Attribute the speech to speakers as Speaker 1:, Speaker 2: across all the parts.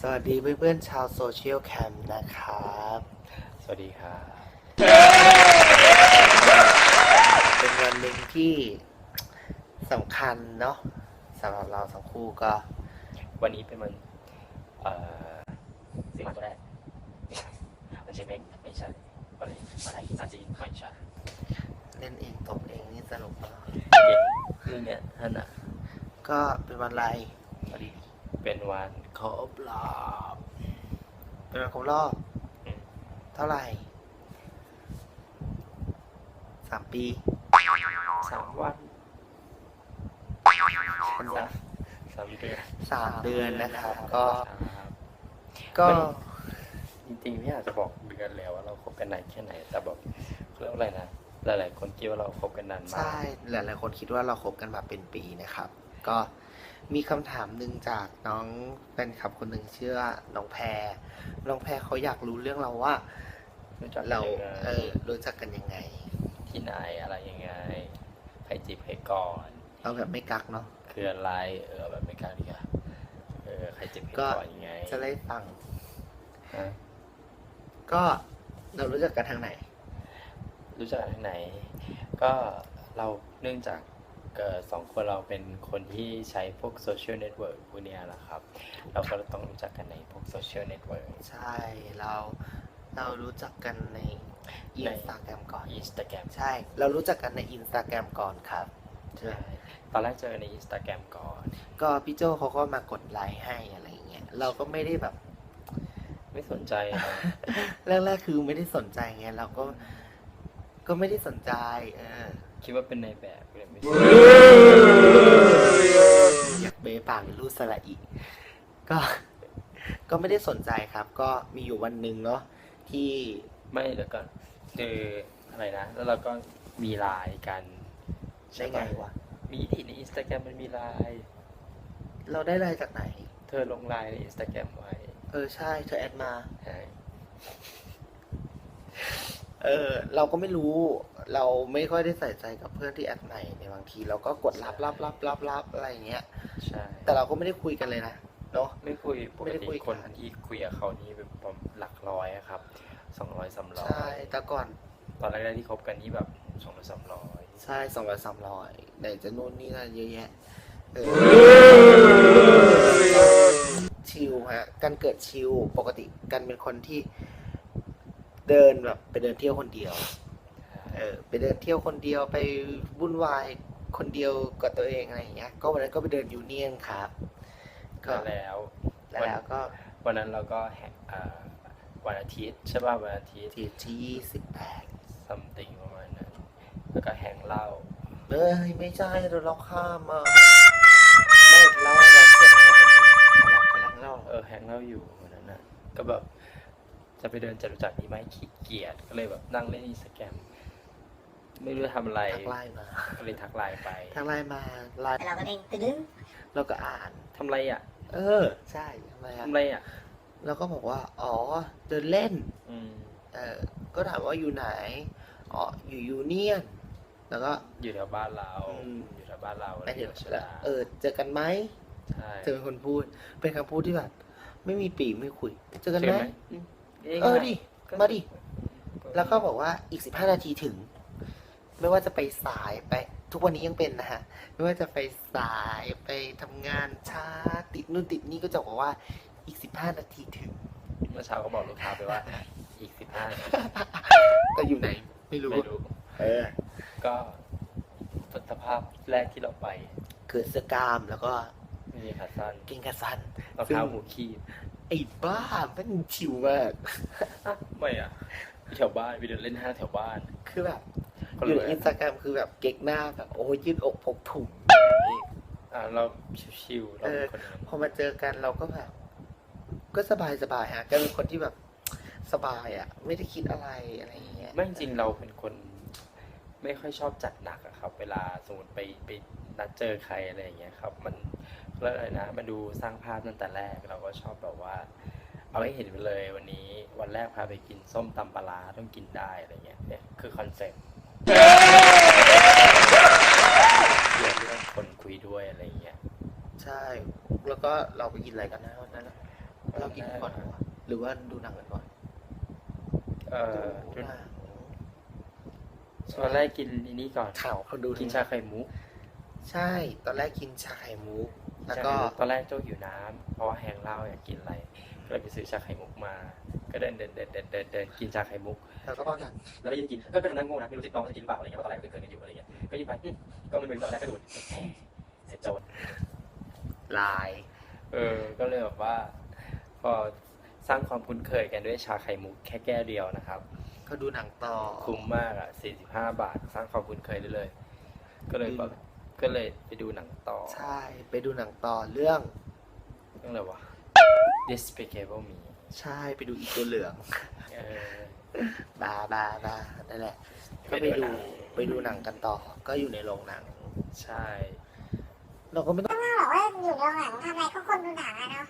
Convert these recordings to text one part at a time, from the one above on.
Speaker 1: สวัสดีเพื่อนๆชาวโซเชียลแคมป์นะครับ
Speaker 2: สวัสดีครับ
Speaker 1: เป็นวันหนึ่งที่สำคัญเนาะสำหรับเราทั้งคู่ก็
Speaker 2: วันนี้เป็นวันเอ่อซื้อมาตัวแรกไม่ใช่ไม่ใช่เมกไม่ใช่อะไรอะไรซาจีนไม่ใช่
Speaker 1: เล่นเองตบเองนี่สนุกมาก
Speaker 2: เด็กเรื่องเนี้ยท่านอะ
Speaker 1: ก็เป็นวันอะไร
Speaker 2: พอดี เป็นวัน
Speaker 1: ครบรอบเป็นวันครบรอบ
Speaker 2: อืม
Speaker 1: เท่าไหร่สามปี
Speaker 2: สามวัน
Speaker 1: เป็น
Speaker 2: สา
Speaker 1: วัน
Speaker 2: มสามเดือน
Speaker 1: สามเดือนนะครับ ก็
Speaker 2: ครับ
Speaker 1: ก็
Speaker 2: จริงๆไม่อยากจะบอกเดือนแล้วว่าเราคบกันนานแค่ไหน แต่แบบเรื่องอะไรนะหลายๆคนคิดว่าเราคบกันนานมา
Speaker 1: ใช่
Speaker 2: ก
Speaker 1: หลายๆคนคิดว่าเราคบกันมาเป็นปีนะครับ ก็มีคำถามหนึ่งจากน้องแฟนคลับคนหนึ่งชื่อว่าน้องแพรน้องแพรเขาอยากรู้เรื่องเราว่า
Speaker 2: รู้จักกัน
Speaker 1: เรา
Speaker 2: ยังไง
Speaker 1: เออรู้จักกันยังไง
Speaker 2: ที่ไหนอะไรยังไงใครจีบใครก่อน
Speaker 1: เราแบบไม่กักเนาะ
Speaker 2: คืออะไรเออแบบไม่กล้าดีอะเออใครจีบใคร
Speaker 1: ก็
Speaker 2: ก่อนยังไง
Speaker 1: จะได้ฟัง
Speaker 2: ฮะ
Speaker 1: ก็เรารู้จักกันทางไหน
Speaker 2: รู้จักกันทางไหน ก็เราเนื่องจากเกิด สองคนเราเป็นคนที่ใช้พวกโซเชียลเน็ตเวิร์กพวกเนี้ยแหละครับ เราก็ต้องรู้จักกันในพวกโซเชียลเน็ตเวิร์ก
Speaker 1: ใช่ เราเรารู้จักกันในอิ
Speaker 2: ใน
Speaker 1: นสตาแกรมก่อน
Speaker 2: อินสตาแกรม
Speaker 1: ใช่ เรารู้จักกันในอินสตาแกรมก่อนครับใช่
Speaker 2: ใช่ตอนแรกเจอกันในอินสตาแกรมก่อน
Speaker 1: ก็พี่โจเขาก็มากดไลค์ให้อะไรอย่างเงี้ยเราก็ไม่ได้แบบ
Speaker 2: ไม่สนใจนะ
Speaker 1: แรกๆคือไม่ได้สนใจไงเราก็ ก็ไม่ได้สนใจเออ
Speaker 2: คิดว่าเป็นในแบบเลยไม่ใช่
Speaker 1: อยากเบะปากหรือรูดสระอีก ก็ ก็ไม่ได้สนใจครับ ก็มีอยู่วันหนึ่งเนาะที่
Speaker 2: ไม่แล้วก็คืออะไรนะ แล้วเราก็มีไลน์กัน
Speaker 1: ได้ไงวะ
Speaker 2: มีที่ในอินสตาแกรมมันมีไลน์
Speaker 1: เราได้อะไรจากไหน
Speaker 2: เธอลงไลน์ในอินสตาแกรมไว้
Speaker 1: เออใช่เธอแอดมา
Speaker 2: ใช่
Speaker 1: เออเราก็ไม่รู้ เราไม่ค่อยได้ใส่ใจกับเพื่อนที่แอดใหม่ในบางที เราก็กดรับรับรับรับรับอะไรอย่างเงี้ย
Speaker 2: ใช่
Speaker 1: แต่เราก็ไม่ได้คุยกันเลยนะเนาะ
Speaker 2: ไม่คุยป
Speaker 1: ไม่
Speaker 2: ก
Speaker 1: ได้
Speaker 2: ติ
Speaker 1: คุย
Speaker 2: คน
Speaker 1: กัน
Speaker 2: ที่คุยกับเขานี่เป็นประมาณหลักร้อยอะครับสองร้อยสามร้อ
Speaker 1: ใช่
Speaker 2: ย
Speaker 1: แต่ก่อน
Speaker 2: ตอนแรกๆที่คบกันนี่แบบสองร้อยสามร้อย
Speaker 1: ใช่สองร้อยสามร้อยไหนจะนู่นนี่นั่นเยอะแยะเออชิลฮะกันเกิดชิลปกติกันเป็นคนที่ เดินแบบไปเดินเที่ยวคนเดียว เออไปเดินเที่ยวคนเดียวไปวุ่นวายคนเดียวกับตัวเองอะไรอย่างเงี้ย ก็วันนั้นก็ไปเดินยูเนียนครับ ก็
Speaker 2: ก็แล้ว
Speaker 1: แล้วก็
Speaker 2: วันนั้นเราก็แฮกอ่าวันอาทิตย์ใช่ป่ะวันอาทิตย์
Speaker 1: ที่ที่สิบแปด
Speaker 2: something ประมาณนั้นแล้วก็แฮงเหล้า
Speaker 1: เอ้ยไม่ใช่เราเราข้ามมา
Speaker 2: ไม่เหล้าเราเสร็จแล้ว
Speaker 1: เรากำลังเล่า
Speaker 2: เออแฮงเหล้าอยู่วันนั้นน่ะก็แบบ จะไปเดินจตุจักรนี่ไหมขี้เกียจก็เลยแบบนั่งเล่นอินสตาแกรมไม่รู้จะทำอะไร
Speaker 1: ทักไลน์มา
Speaker 2: ก็เลยทักไลน์ไป
Speaker 1: ทักไลน์มาไลน์
Speaker 3: เราก็เด้งตึ้ง
Speaker 1: เราก็อ่าน
Speaker 2: ทำไรอะ
Speaker 1: เออ ใช่ทำไมอะ
Speaker 2: ทำไรอะ
Speaker 1: เราก็บอกว่า อ๋อ เดินเล่น
Speaker 2: อืม
Speaker 1: เออ ก็ถามว่าอยู่ไหน อ๋อ อยู่ยูเนียน แล้วก็
Speaker 2: อยู่แถวบ้านเรา
Speaker 1: อืม
Speaker 2: อยู่แถวบ้านเรา
Speaker 1: ไปเดี๋ยว
Speaker 2: ช
Speaker 1: แล้ว
Speaker 2: ดา
Speaker 1: เออ เจอกันไหม
Speaker 2: ใช่
Speaker 1: เธอเป็นคนพูด เป็นคำพูดที่แบบ ไม่มีปีไม่คุย เจอกัน
Speaker 2: เจอ
Speaker 1: ไหม
Speaker 2: ไหมอืม
Speaker 1: เออดิมาดิแล้วก็บอกว่าอีกสิบห้านาทีถึง ไม่ว่าจะไปสายไป ทุกวันนี้ยังเป็นนะฮะ ไม่ว่าจะไปสายไปทำงานช้าติดนู่นติดนี่ก็จะบอกว่าอีกสิบห้านาทีถึง
Speaker 2: เมื่อเช้าก็บอกลูกค้าไปว่า อีกสิบห้า
Speaker 1: แต่อยู่ไหนไม่รู้
Speaker 2: ไม่รู้
Speaker 1: เออ
Speaker 2: ก็สภาพแรกที่เราไป
Speaker 1: คือเสื้อกล้ามแล้วก็
Speaker 2: ไม่มีขาสั้น
Speaker 1: เกงขาสั้น
Speaker 2: รองเท้าหูคีบ
Speaker 1: ไอ้บ้าแม่งชิวมาก
Speaker 2: อะไม่อะไปแถวบ้านไปเดินเล่นห้างแถวบ้าน
Speaker 1: คือแบบ
Speaker 2: ก็
Speaker 1: อ
Speaker 2: เล
Speaker 1: ยู่
Speaker 2: ย
Speaker 1: ในอินสตาแกรมคือแบบเก๊กหน้าแบบโอ้ยยืดอกพกถุง
Speaker 2: อ่าเราชิวๆเรา
Speaker 1: เออ
Speaker 2: เป็นคนนั้น
Speaker 1: พอมาเจอกันเราก็แบบ ก็สบายสบายฮะก็เป็นคนที่แบบสบายอะ ไม่ได้คิดอะไรอะไรอย่างเงี้ย
Speaker 2: ไม่จริงเราเป็นคน ไม่ค่อยชอบจัดหนักอะครับ เวลาสมมติไปไปนัดเจอใครอะไรอย่างเงี้ยครับ มัน เรียกอะไรนะมาดูสร้างภาพตั้งแต่แรกเราก็ชอบแบบว่า เอาให้เห็นไปเลยวันนี้วันแรกพาไปกินส้มตำปลาร้าต้องกินได้อะไรเงี้ยเนี่ยคือคอนเซ็ปต์เรื่องเรื่องคนคุยด้วยอะไรเงี้ย
Speaker 1: ใช่ แล้วก็เราไปกินอะไรกันนะวันนั้นอะ
Speaker 2: เเรา
Speaker 1: กินก่อนเหรอวะหรือว่าดูหนังกันก่อน
Speaker 2: เออ
Speaker 1: ดูหนัง
Speaker 2: ตอนแรกกินอันนี้ก่อน
Speaker 1: ข่าวคนดู
Speaker 2: กินชาไข่มุก
Speaker 1: ใช่ ตอนแรกกินชาไข่มุก แล้วก็
Speaker 2: ชาไข่มุตอนแรกโจ๊กหิวน้ำเพราะว่าแห้งเหล้าอยากกินอะไร ก็เลยไปซื้อชาไข่มุกมา ก็เดินเดินเดินเดินเดินเดินกินชาไข่มุก
Speaker 1: แล้วก็ป้อนกัน
Speaker 2: แล้วก็ยืนกินก็ก็นั่งงงนะไม่รู้สิน้องจะกินหรือเปล่าอะไรเงี้ยเพราะตอนแรกเกินๆกันอยู่อะไรเงี้ยก็ยืนไปอืมก็มันเป็นตอนแรกก็ดูดเสร็จโจร
Speaker 1: ลาย
Speaker 2: เออ ก็เลยแบบว่า พอสร้างความคุ้นเคยกันด้วยชาไข่มุกแค่แก้วเดียวนะครับ
Speaker 1: ก็ดูหนังต่อ
Speaker 2: คุ้มมากอะ45 บาท สร้างความคุ้นเคยได้เลย ก็เลยแบบ ก็เลยไปดูหนังต่อ
Speaker 1: ใช่ ไปดูหนังต่อเรื่อง
Speaker 2: เรื่องอะไรวะ Despicable Me
Speaker 1: ใช่ไปดูอีกตัวเหลือง
Speaker 2: เออ
Speaker 1: บาบาบานั่นแหละ ก็
Speaker 2: ไป
Speaker 1: ไป
Speaker 2: ดู
Speaker 1: ดู
Speaker 2: หนัง
Speaker 1: ไปดูหนังกันต่อ ก็อยู่ในโรงหนัง
Speaker 2: ใช่
Speaker 1: เราก็ไม่ต้อง
Speaker 3: ก็บอกว่าอยู่โรงหนังทำอะไรก็คนดูหนังอะเนาะ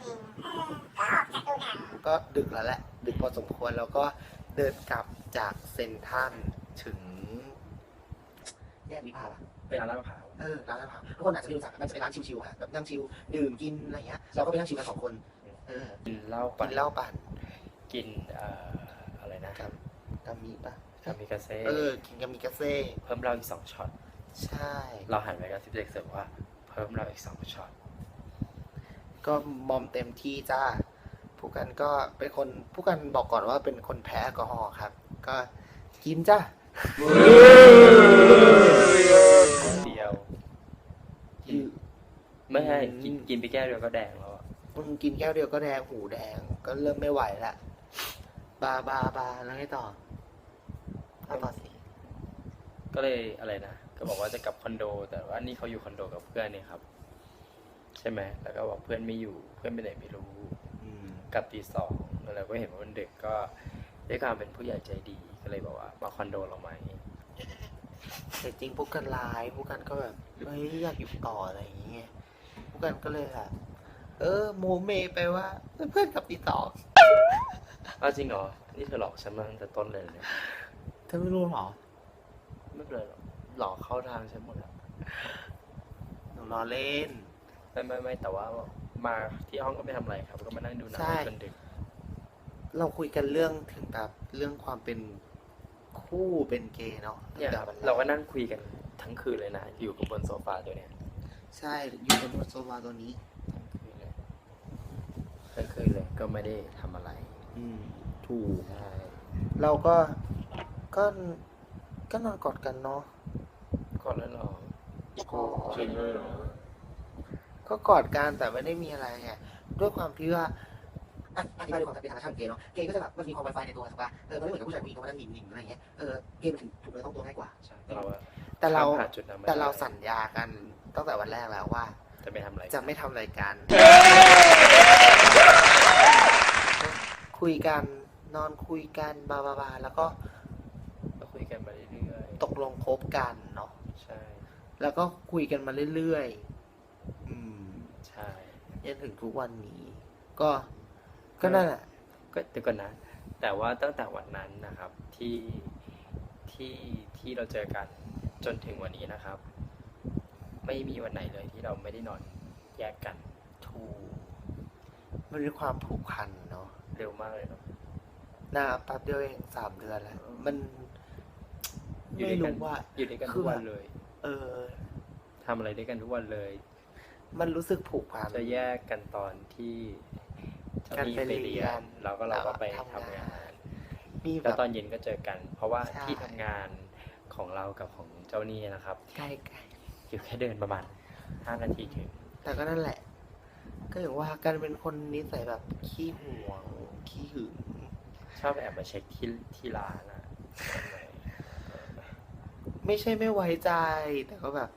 Speaker 3: อืมเออก็ออกจากดูหนัง
Speaker 1: ก็ดึกแล้วแหละ ดึกพอสมควรแล้วก็เดินกลับจากเซนทรันถึงแยกวิภา
Speaker 2: ไปร้านลาดพร้าว
Speaker 1: เออร้านอาหารทุกคนอาจจะไม่รู้จักมันจะเป็นร้านชิวๆค่ะแบบนั่งชิวดื่มกินอะไรเงี้ยเราก็ไปนั่งชิวกันสองคนเออ
Speaker 2: กินเหล้า
Speaker 1: กิ
Speaker 2: ปั่น
Speaker 1: นเหล้าปั่น
Speaker 2: กินเอ่ออะไรนะ
Speaker 1: กับกัมมีปะ
Speaker 2: คามิกาเซ่
Speaker 1: เออกินกัมมีกาเซ่
Speaker 2: เพิ่มเหล้าอีกสองช็อต
Speaker 1: ใช่
Speaker 2: เราหันไปกับซิปเด็กเสิร์ฟว่าเพิ่มเหล้าอีกสองช็อต
Speaker 1: ก็มอมเต็มที่จ้า ผู้กันก็เป็นคนผู้กันบอกก่อนว่าเป็นคนแพ้แอลกอฮอล์ครับ ก็กินจ้า
Speaker 2: เดียว ไม่ใช่กินกินไปแก้วเดียวก็แดงแล้วอะ
Speaker 1: มึงกินแก้วเดียวก็แดงหูแดง ก็เริ่มไม่ไหวละบาบาบาแล้วไงต่อเอาต่อสิ
Speaker 2: ก็เลยอะไรนะก็บอกว่าจะกลับคอนโด แต่ว่านี่เขาอยู่คอนโดกับเพื่อนนี่ครับ ใช่ไหมแล้วก็บอกเพื่อนไม่อยู่เพื่อนไปไหนไม่รู้
Speaker 1: อืม
Speaker 2: กลับตีสองแล้วเราก็เห็นว่ามันดึกก็ด้วยความเป็นผู้ใหญ่ใจดีก็เลยบอกว่ามาคอนโดเราไหม
Speaker 1: แต่จริงพวกกันไลน์พวกกันก็แบบเฮ้ยอยากอยู่ต่ออะไรอย่างเงี้ย พวกกันก็เลยแบบเออโมเมไปว่าเพื่อนกลับตีสอง
Speaker 2: อ้าวจริงเหรอ นี่เธอหลอกฉันมาตั้งแต่ต้นเลยเนี่ย
Speaker 1: เธอไม่รู้หรอ
Speaker 2: ไม่เป็นไรหรอกหลอกเข้าทางฉันหมดแล้ว
Speaker 1: หนูล้อเล่น
Speaker 2: ไม่ไม่ไม่แต่ว่ามาที่ห้องก็ไม่ทำอะไรครับ ก็มานั่งดูหนัง
Speaker 1: ใช่
Speaker 2: จนดึก
Speaker 1: เราคุยกันเรื่องถึงแบบเรื่องความเป็นคู่เป็นเกย์เนาะ
Speaker 2: เนี่ยครับ
Speaker 1: ตั้งแต่
Speaker 2: เรา
Speaker 1: วันแร
Speaker 2: ก็นั่งคุยกันทั้งคืนเลยนะ อยู่กับบนโซฟาตัวเนี้ย
Speaker 1: ใช่ อยู่บนโซฟาตัวนี้
Speaker 2: ทั้งคืนเลยทั้งคืนเลยก็ไม่ได้ทำอะไร
Speaker 1: อืม ถูก
Speaker 2: ใช่
Speaker 1: เราก็ ก็ ก็นอนกอดกันเนาะ
Speaker 2: ก่อนแล้วหรอจริงเลยเหรอ
Speaker 1: ก็กอดกันแต่ไม่ได้มีอะไรไงด้วยความที่ว่าอะอธิบายด้วยความเป็นธรรมชาติของเกย์เนาะ เกย์ก็จะแบบมันมีความไวไฟในตัวถูกปะเออมันไม่เหมือนกับผู้ชายผู้หญิงเขามานั่งหนิงๆอะไรเงี้ย เออ เกย์มันถึงถูกเลยต้องตัวง่ายกว่า
Speaker 2: ใช่แต่เราอะ
Speaker 1: แต่เรา
Speaker 2: ข้มผ่นจุดนั้นไม่
Speaker 1: แต่เรา
Speaker 2: ได้
Speaker 1: สัญญากัน ตั้งแต่วันแรกแล้วว่า
Speaker 2: จะไม่ทำอะไร
Speaker 1: จะไม่ทำอะไรกันคุยกันนอนคุยกันบาบาบาแล้วก็
Speaker 2: ก็คุยกันมาเรื่อย
Speaker 1: ตกลงคบกันเนาะ
Speaker 2: ๆใช่
Speaker 1: แล้วก็คุยกันมาเรื่อยๆอืม
Speaker 2: ใช่
Speaker 1: จนถึงทุกวันนี้ ก็ ก็นั่นแหละ
Speaker 2: ก็เดี๋ยวก่อนนะ แต่ว่าตั้งแต่วันนั้นนะครับที่ที่ที่เราเจอกันจนถึงวันนี้นะครับ ไม่มีวันไหนเลยที่เราไม่ได้นอนแยกกัน
Speaker 1: ถูกมันมีความผูกพันเนาะ
Speaker 2: เร็วมากเลยเนาะ
Speaker 1: หน้าแป๊บเดียวเองสามเดือนแล้ว มัน
Speaker 2: อยู่
Speaker 1: ไม่
Speaker 2: ด้วยกัน
Speaker 1: รู้ว่า
Speaker 2: อยู่ด้วยกัน
Speaker 1: คื
Speaker 2: ทุ
Speaker 1: อก
Speaker 2: วันเลย
Speaker 1: เออ
Speaker 2: ทำอะไรด้วยกันทุกวันเลย
Speaker 1: มันรู้สึกผูกพัน
Speaker 2: จะแยกกันตอนที่เจ้า
Speaker 1: กัน
Speaker 2: หนี้
Speaker 1: ไป
Speaker 2: ไป
Speaker 1: เรี
Speaker 2: เรี
Speaker 1: ย
Speaker 2: ย
Speaker 1: น
Speaker 2: นแล้วก็เราก็ไป
Speaker 1: เรา
Speaker 2: ทำ
Speaker 1: ทำงาน
Speaker 2: งาน
Speaker 1: มีแบ
Speaker 2: แล้ว
Speaker 1: บ
Speaker 2: ตอนเย็นก็เจอกัน เพราะว่า
Speaker 1: ใช่
Speaker 2: ที่ทำงานของเรากับของเจ้าหนี้นะครับ
Speaker 1: ใกล้ใกล้
Speaker 2: อยู่แค่เดินประมาณห้านาทีถึง
Speaker 1: แต่ก็นั่นแหละ ก็อย่างว่ากันเป็นคนนิสัยแบบขี้ห่วงขี้หึง
Speaker 2: ชอบแอบมาเช็คที่ที่ร้านอะ
Speaker 1: ไม่ใช่ไม่ไว้ใจ แต่ก็แบบ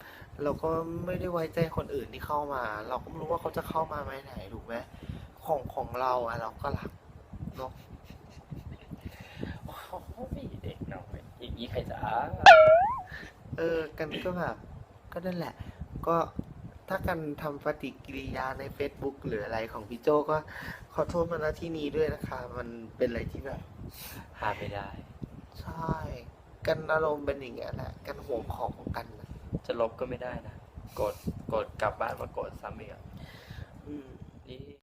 Speaker 1: เราก็ไม่ได้ไว้ใจคนอื่นที่เข้ามา เราก็ไม่รู้ว่าเขาจะเข้ามาไหมไหนถูกไหมของของเราอะเราก็รักเนาะ
Speaker 2: โอ้โหเด็กน้อยอย่างนี้ใครจะ
Speaker 1: เออ กันก็แบบ ก็นั่นแหละ ก็ถ้ากันทำปฏิกิริยาใน Facebook หรืออะไรของพี่โจก็ขอโทษมาณที่นี้ด้วยนะคะ มันเป็นอะไรที่แบบ
Speaker 2: หาไม่ได้
Speaker 1: ใช่ กันอารมณ์เป็นอย่างเงี้ยแหละ กันห่วงของของกันนะ
Speaker 2: จะลบก็ไม่ได้นะ กด กดกลับบ้านมากดซ้ำอีกอะ
Speaker 1: อืม
Speaker 2: นี่